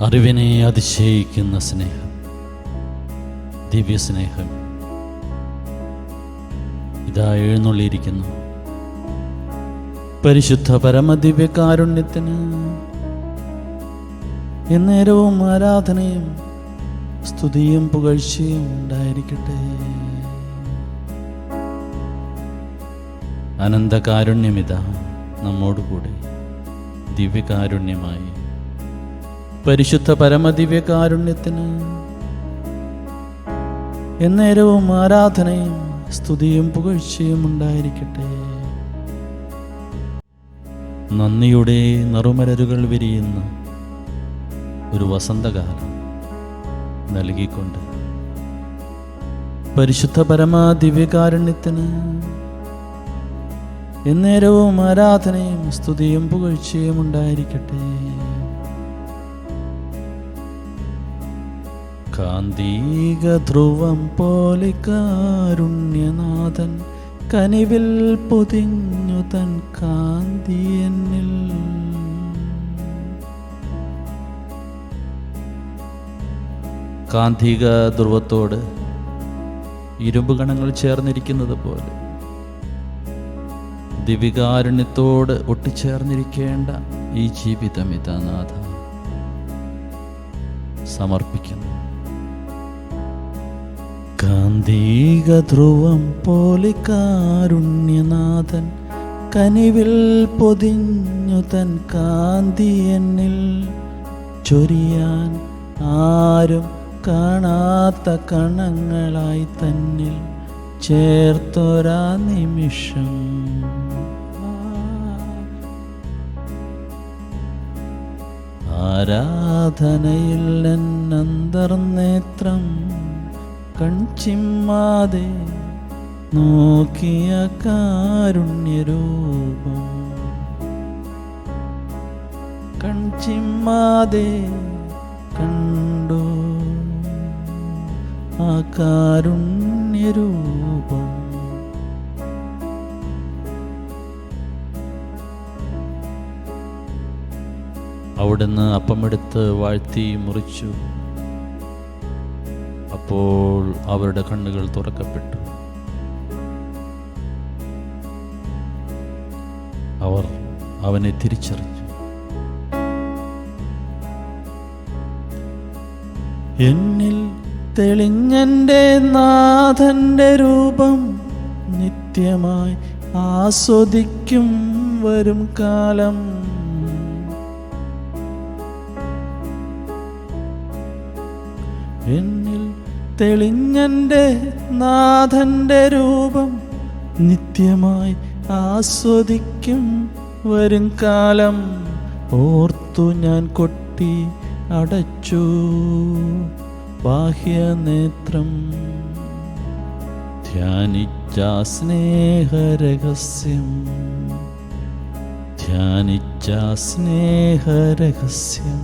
അറിവിനെ അതിശയിക്കുന്ന സ്നേഹം ദിവ്യ സ്നേഹം ഇതാ എഴുന്നള്ളിയിരിക്കുന്നു. പരിശുദ്ധ പരമദിവ്യകാരുണ്യത്തിന് എന്നേരവും ആരാധനയും സ്തുതിയും പുകഴ്ചയും ഉണ്ടായിരിക്കട്ടെ. അനന്തകാരുണ്യമിതാ നമ്മോടുകൂടെ ദിവ്യകാരുണ്യമായി. പരിശുദ്ധ പരമദിവ്യ കാരുണ്യത്തിന് എന്നേരവും ആരാധനയും സ്തുതിയും പുകഴ്ചയും ഉണ്ടായിരിക്കട്ടെ. നന്ദിയുടെ നറുമലരുകൾ വിരിയുന്ന ഒരു വസന്തകാലം നൽകിക്കൊണ്ട് പരിശുദ്ധ പരമാദിവ്യകാരുണ്യത്തിന് എന്നേരവും ആരാധനയും സ്തുതിയും പുകഴ്ചയും ഉണ്ടായിരിക്കട്ടെ. കാന്തിക ധ്രുവം പോലെ കാരുണ്യനാഥൻ കനിവിൽ പൊതിഞ്ഞു തൻ കാന്തി എന്നിൽ കാന്തിക ധ്രുവത്തോട് ഇരുമ്പ് കണങ്ങൾ ചേർന്നിരിക്കുന്നത് പോലെ ദിവികാരുണ്യത്തോട് ഒട്ടിച്ചേർന്നിരിക്കേണ്ട ഈ ജീവിതം ഇതാ നാഥ. സമർപ്പിക്കുന്നു. കാന്തിക ധ്രുവം പോലെ കാരുണ്യനാഥൻ കനിവിൽ പൊതിഞ്ഞു തൻ കാന്തി എന്നിൽ ചൊരിയാൻ ആരും കാണാത്ത കണങ്ങളായി തന്നിൽ ചേർത്തൊരാ നിമിഷം. ആരാധനയിൽ എന്നന്തർനേത്രം കൺചിമ്മാതെ നോക്കിയ കാരുണ്യരൂപം. കൺചിമ്മാതെ കണ്ടു ആ കാരുണ്യരൂപം. അവിടുന്ന് അപ്പമെടുത്ത് വാഴ്ത്തി മുറിച്ചു. അപ്പോൾ അവരുടെ കണ്ണുകൾ തുറക്കപ്പെട്ടു. അവർ അവനെ തിരിച്ചറിഞ്ഞു. എന്നിൽ തെളിഞ്ഞന്റെ നാഥന്റെ രൂപം നിത്യമായി ആസ്വദിക്കും വരും കാലം. എന്നിൽ തെളിഞ്ഞന്റെ നാഥന്റെ രൂപം നിത്യമായി ആസ്വദിക്കും വരും കാലം. ഓർത്തു ഞാൻ കൊട്ടി അടച്ചു ബാഹ്യനേത്രം ധ്യാനിച്ച സ്നേഹരഹസ്യം. ധ്യാനിച്ച സ്നേഹരഹസ്യം.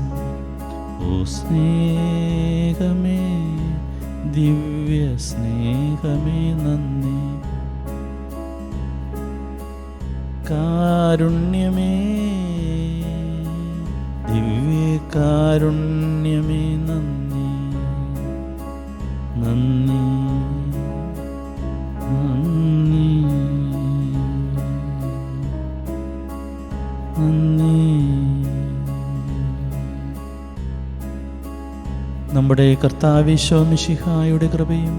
ഓ സ്നേഹമേ. ദിവ്യ സ്നേഹമേ നന്ദി. കാരുണ്യമേ ദിവ്യ കാരുണ്യമേ നന്ദി. നമ്മുടെ കർത്താവിശ്വമിഷിഹായുടെ കൃപയും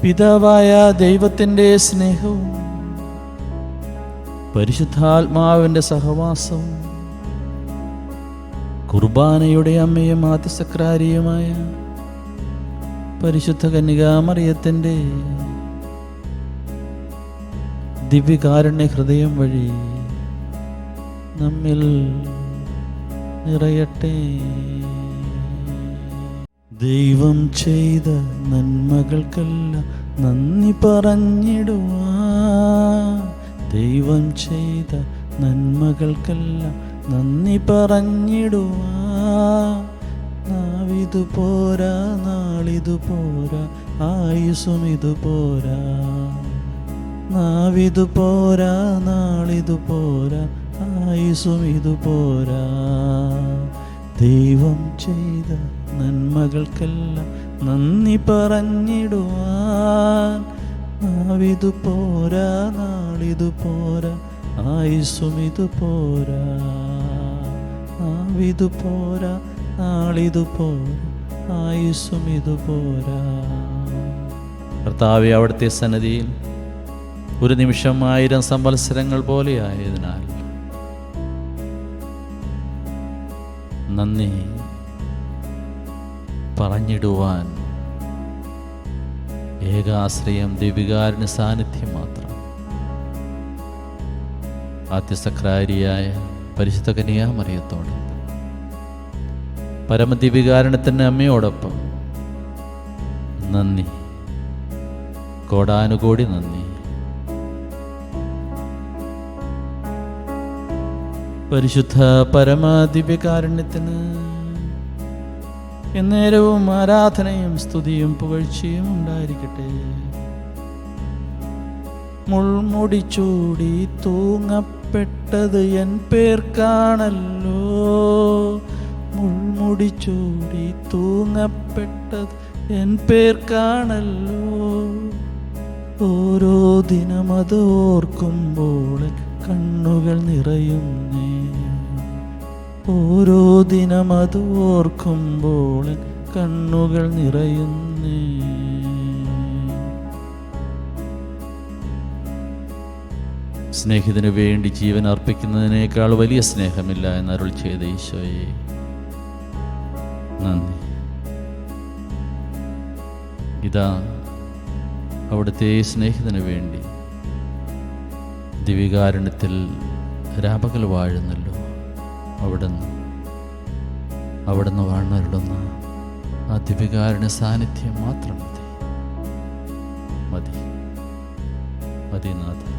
പിതാവായ ദൈവത്തിന്റെ സ്നേഹവും പരിശുദ്ധാത്മാവിന്റെ സഹവാസവും കുർബാനയുടെ അമ്മയും ആദ്യസക്രാരിയുമായ പരിശുദ്ധ കന്യകാമറിയത്തിന്റെ ദിവ്യകാരുണ്യ ഹൃദയം വഴി നമ്മിൽ നിറയട്ടെ. ദൈവം ചെയ്ത നന്മകൾക്കല്ല നന്ദി പറഞ്ഞിടുവാ ദൈവം ചെയ്ത നന്മകൾക്കല്ല നന്ദി പറഞ്ഞിടുവാതു പോരാ നാളിതു പോരാ ആയുസും ഇതു പോരാ. നാവിതു പോരാ നാളിതു പോരാ ആയുസും ഇതു പോരാ. ദൈവം ചെയ്ത നന്മകൾക്കെല്ലാം നന്ദി പറഞ്ഞിടുവാൻ. നാവിതു പോരാ നാളിതു പോരാ ആയുസ്സും ഇതു പോരാ. നാവിതു പോരാ നാളിതു പോരാ ആയുസ്സും ഇതു പോരാ. കർത്താവെ അവിടുത്തെ സന്നദ്ധിയിൽ ഒരു നിമിഷം ആയിരം സംവത്സരങ്ങൾ പോലെയായതിനാൽ നന്ദി. പറഞ്ഞിടുവാൻ ഏകാശ്രയം ദിവികാരന് സാന്നിധ്യം മാത്രം. ആദ്യസക്രാരിയായ പരിശുദ്ധ കനിയാമറിയത്തോട് പരമദിവികാരണത്തിന്റെ അമ്മയോടൊപ്പം നന്ദി. കോടാനുകോടി നന്ദി. പരിശുദ്ധ പരമാദിവ്യകാരുണ്യത്തിന് എന്നേരവും ആരാധനയും സ്തുതിയും പുകഴ്ചയും ഉണ്ടായിരിക്കട്ടെ. മുൾമുടി ചൂടി തൂങ്ങപ്പെട്ടത് എൻ പേർക്കാണല്ലോ മുൾമുടി ചൂടി തൂങ്ങപ്പെട്ടത് എൻ പേർക്കാണല്ലോ ഓരോ ദിനം അത് ഓർക്കുമ്പോൾ കണ്ണുകൾ നിറയുന്നേ. ഓരോ ദിനം അത് ഓർക്കുമ്പോൾ കണ്ണുകൾ നിറയുന്നേ. സ്നേഹിതന് വേണ്ടി ജീവൻ അർപ്പിക്കുന്നതിനേക്കാൾ വലിയ സ്നേഹമില്ല എന്ന് അരുൾ ചെയ്ത ഈശോയെ. നന്ദി. ഇതാ അവിടുത്തെ സ്നേഹിതന് വേണ്ടി ദിവികാരണത്തിൽ രാപകൽ വാഴുന്നല്ലോ. അവിടുന്ന് അവിടുന്ന് വാഴ്ന്നരുളുന്ന ആ ദിവികാരണ സാന്നിധ്യം മാത്രം മതി. മതി. മതി നാഥ